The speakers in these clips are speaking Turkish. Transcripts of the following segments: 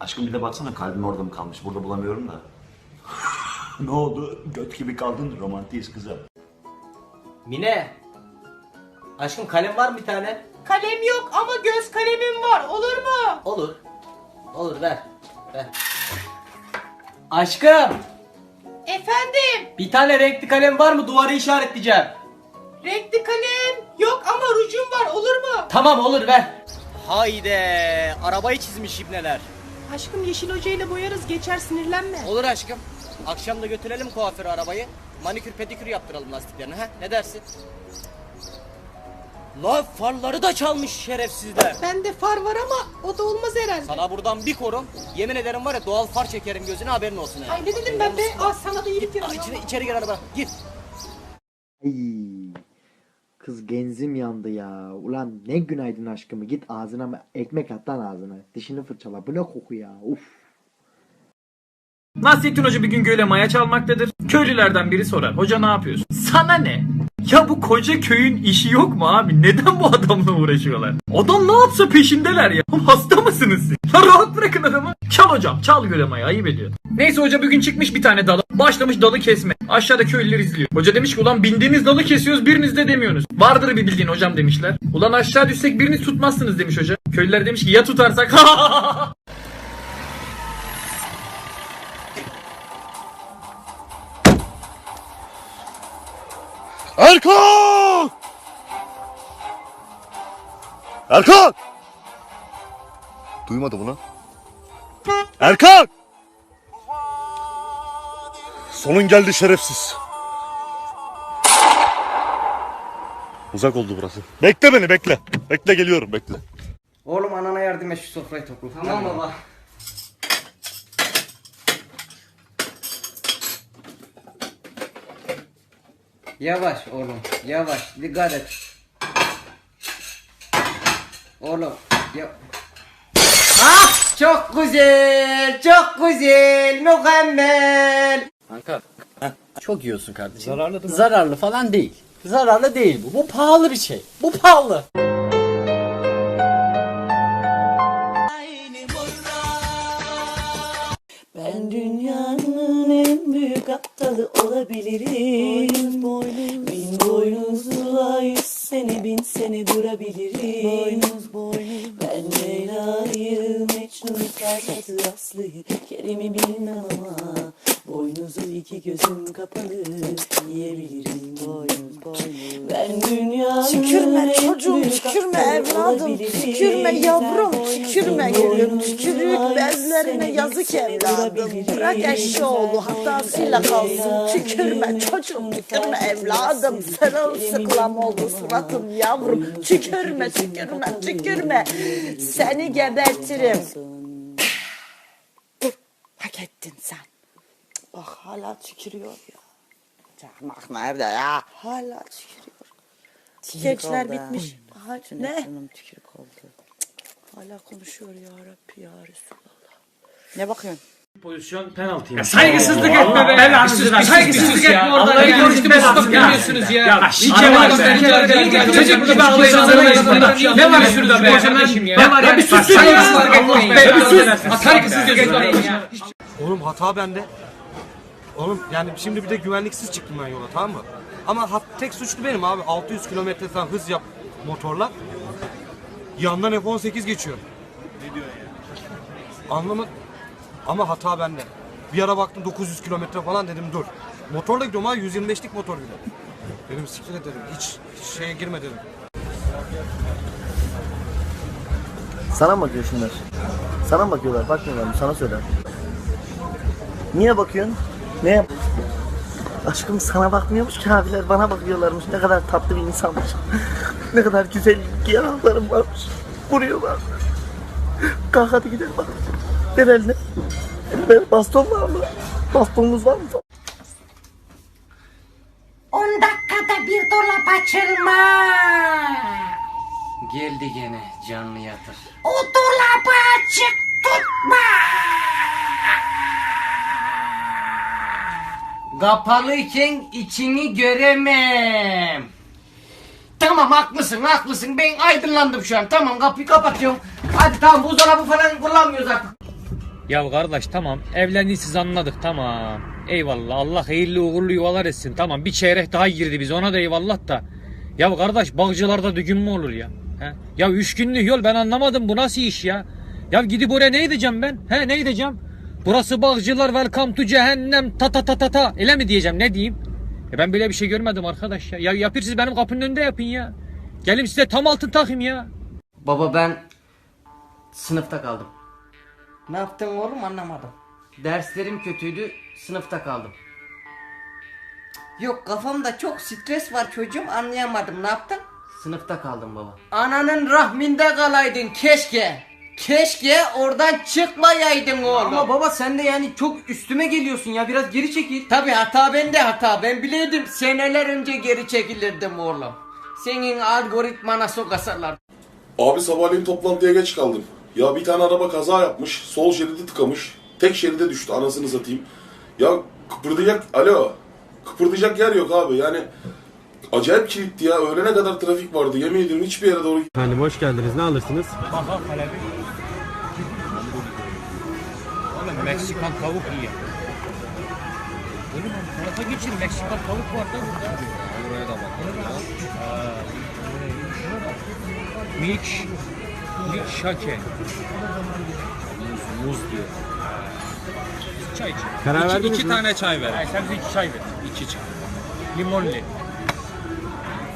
Aşkım bir de baksana kalbim orada mı kalmış? Burada bulamıyorum da. ne oldu? Göt gibi kaldın. Romantiyiz kızım. Mine. Aşkım kalem var mı bir tane? Kalem yok ama göz kalemim var. Olur mu? Olur. Olur ver. Ver. Aşkım. Efendim, Bir tane renkli kalem var mı? Duvarı işaretleyeceğim. renkli kalem yok ama rujum var. Olur mu? Tamam olur ver. Haydi. Arabayı çizmiş ibneler. Aşkım Yeşil Hoca ile boyarız geçer sinirlenme. Olur aşkım. Akşam da götürelim kuaföre arabayı. Manikür pedikür yaptıralım lastiklerini ha. Ne dersin? La farları da çalmış şerefsizler. Bende far var ama o da olmaz herhalde. Sana buradan bir korum. Yemin ederim var ya doğal far çekerim gözüne haberin olsun ha. Ay ne dedim ben be? Aa sana da iyilik yapıyorum. içeri, içeri gir araba. Gir. Ay, kız genzim yandı ya. Ulan ne günaydın aşkımı. Git ağzına mı ekmek at lan ağzına. Dişini fırçala. Bu ne koku ya. Uf. Nasrettin Hoca bir gün göle maya çalmaktadır. Köylülerden biri sorar. Hoca ne yapıyorsun? Sana ne? Ya bu koca köyün işi yok mu abi? Neden bu adamla uğraşıyorlar? Adam ne yapsa peşindeler ya. Hasta mısınız siz? Ya rahat bırakın adamı. Çal hocam çal göle maya ayıp ediyor. Neyse hoca bir gün çıkmış bir tane dala. Başlamış dalı kesme. Aşağıda köylüler izliyor. Hoca demiş ki ulan bindiğiniz dalı kesiyoruz biriniz de demiyorsunuz. Vardır bir bildiğin hocam demişler. Ulan aşağı düşsek biriniz tutmazsınız demiş hoca. Köylüler demiş ki ya tutarsak Erkan! Erkan! Duymadı bunu. Erkan! Sonun geldi şerefsiz. Uzak oldu burası. Bekle beni bekle. Bekle geliyorum bekle. Oğlum anana yardım et şu sofrayı topla. Tamam baba. Yavaş oğlum, yavaş. Dikkat et. Oğlum, ya... Ah! Çok güzel, çok güzel, mükemmel. Kanka, çok yiyorsun kardeşim. Zararlı değil Zararlı falan değil. Zararlı değil bu. Bu pahalı bir şey. Bu pahalı. Aptalı olabilirim. Boynuz, bin boynuzluğa yüz sene bin sene durabilirim. Boynuz, boynuz. Ben Leyla'yı, Mecnun'u, Ferhat'ı, Aslı'yı, Kerem'i bilmem ama boynuzu iki gözüm kapalı yiyebilirim. Boynuz, boynuz. Ben dünyanın Tükürme çocuğum, tükürme evladım, tükürme yavrum, tükürme boynuzluğa Tükürük bezlerine yazık evladım. Bırak eşşoğlu hatasıyla kalsın. Tükürme çocuğum, tükürme evladım. Sarıl sıklam oldu suratım yavrum. Tükürme, tükürme, tükürme. Seni gebertirim. Hak ettin sen. Bak hala tükürüyor ya. Çakmak nerede ya? Hala tükürüyor. Gençler bitmiş. Ha, ne? tükürük oldu. Hala konuşuyor ya Rabbi ya Resulallah. Ne bakıyorsun? Pozisyon penaltı ya. Saygısızlık etme be. Belanızı ver. Saygısızlık etme orada. Allah'ı görüştü Mustafa görüyorsunuz ya. Ya İki var be. Çocuk gibi ağlayın. Ne var şurada be? Ne var ya? Bir sus ya. Allah be. Bir sus. Saygısız gözüküyor. Oğlum hata bende. Oğlum yani şimdi bir de güvenliksiz çıktım ben yola tamam mı? Ama hat, tek suçlu benim abi. 600 kilometre falan hız yap motorla. Yandan F-18 geçiyor. Ne diyorsun ya? Anlamadım. Ama hata bende. Bir ara baktım 900 kilometre falan dedim dur. Motorla gidiyorum abi 125'lik motor bile. Dedim siktir et dedim. Hiç, hiç şeye girme dedim. Sana mı bakıyor şunlar? Sana mı bakıyorlar? Bakmıyorlar mı? Sana söyle. Niye bakıyorsun? Ne yap? Aşkım sana bakmıyormuş ki abiler bana bakıyorlarmış. Ne kadar tatlı bir insanmış. ne kadar güzel yanaklarım varmış. Vuruyorlar. Kalk hadi gidelim bak. Ver eline. Ver baston var mı? Bastonunuz var mı? 10 dakikada bir dolap açılma. Geldi gene canlı yatır. O dolabı açık Kapalıyken içini göremem. Tamam haklısın haklısın ben aydınlandım şu an tamam kapıyı kapatıyorum. Hadi tamam buzdolabı falan kullanmıyoruz artık. Ya kardeş tamam evlendiyseniz anladık tamam. Eyvallah Allah hayırlı uğurlu yuvalar etsin tamam bir çeyrek daha girdi biz ona da eyvallah da. Ya kardeş bağcılarda düğün mü olur ya? He? Ya üç günlük yol ben anlamadım bu nasıl iş ya? Ya gidip oraya ne edeceğim ben? He ne edeceğim? Burası bağcılar welcome to cehennem ta ta ta ta ta. Öyle mi diyeceğim ne diyeyim? Ya ben böyle bir şey görmedim arkadaş ya. Ya yapırsınız benim kapının önünde yapın ya. Gelin size tam altın takayım ya. Baba ben sınıfta kaldım. Ne yaptın oğlum anlamadım. Derslerim kötüydü sınıfta kaldım. Yok kafamda çok stres var çocuğum anlayamadım ne yaptın? Sınıfta kaldım baba. Ananın rahminde kalaydın keşke. Keşke oradan çıkmayaydın oğlum. Ama baba sen de yani çok üstüme geliyorsun ya biraz geri çekil. Tabi hata bende hata. Ben bileydim seneler önce geri çekilirdim oğlum. Senin algoritmana sokasarlar. Abi sabahleyin toplantıya geç kaldım. Ya bir tane araba kaza yapmış, sol şeridi tıkamış. Tek şeride düştü anasını satayım. Ya kıpırdayacak, alo. Kıpırdayacak yer yok abi yani. Acayip kilitli ya. Öğlene kadar trafik vardı. Yemin ediyorum hiçbir yere doğru Efendim hoş geldiniz. Ne alırsınız? Oğlum Meksikan tavuk iyi. Oğlum tarafa geçin Meksikan tavuk var da burada. Buraya da bak. Milk, milk şake. Muz, muz diyor. Çay içelim. Karar iki, verdiniz iki mi? tane çay ver. Hayır, sen bize iki çay ver. İki çay. Limonlu.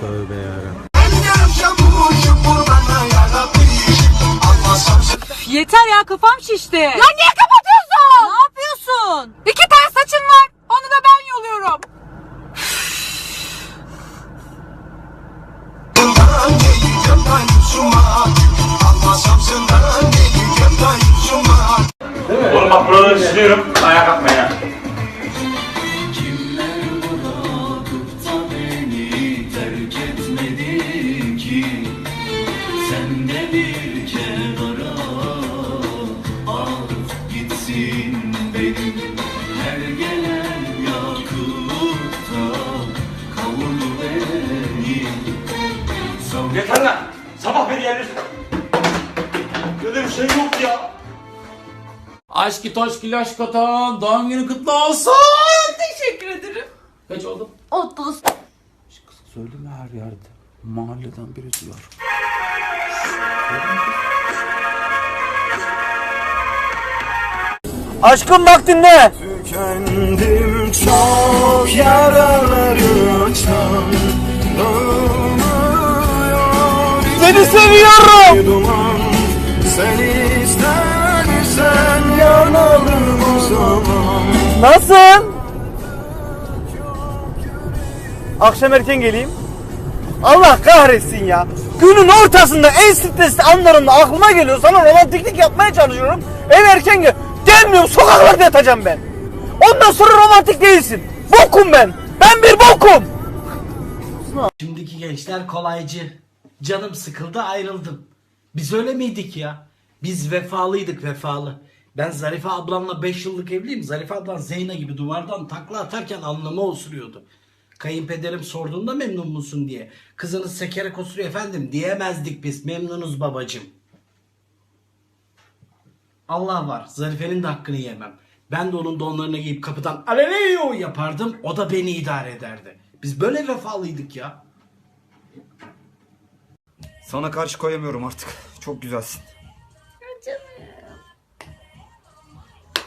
Tövbe yarabbim. Yeter ya kafam şişti. Ya niye kapatıyorsun? Sabah beri yerleştim. Böyle bir şey yok ya. Aşkı toşki loşkoton doğum günü kutlu olsun. Teşekkür ederim. Kaç oldu? 30. Söyleme her yerde. Mahalleden biri duyar. Aşkım bak dinle. Kendim çok yaraları açan Seni seviyorum. duman Sen istersen yanalım o zaman Nasıl? Akşam erken geleyim. Allah kahretsin ya. Günün ortasında en stresli anlarımda aklıma geliyor. Sana romantiklik yapmaya çalışıyorum. Ev erken gel. Gelmiyorum sokaklarda yatacağım ben. Ondan sonra romantik değilsin. Bokum ben. Ben bir bokum. Şimdiki gençler kolaycı. Canım sıkıldı ayrıldım. Biz öyle miydik ya? Biz vefalıydık vefalı. Ben Zarife ablamla 5 yıllık evliyim. Zarife ablam Zeyna gibi duvardan takla atarken alnıma osuruyordu. Kayınpederim sorduğunda memnun musun diye. Kızınız sekerek osuruyor efendim diyemezdik biz. Memnunuz babacım. Allah var. Zarife'nin de hakkını yemem. Ben de onun donlarını giyip kapıdan aleleyo yapardım. O da beni idare ederdi. Biz böyle vefalıydık ya. Sana karşı koyamıyorum artık. Çok güzelsin.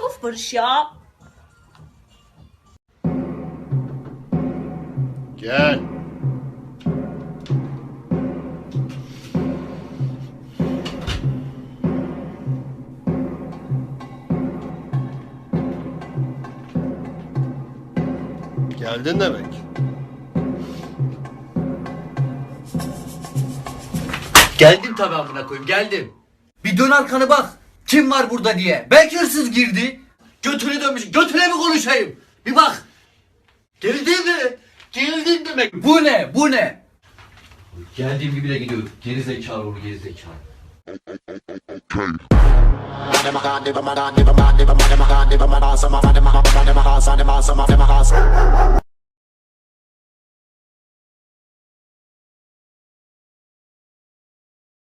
Of Barış ya. Gel Geldin demek. Geldim tabi amına koyayım geldim. Bir dön arkanı bak. Kim var burada diye. Belki hırsız girdi. Götünü dönmüş. Götüne mi konuşayım? Bir bak. Geldin mi? Geldin demek. Bu ne? Bu ne? Geldiğim gibi de gidiyorum. Geri zekalı oğlu geri zekalı.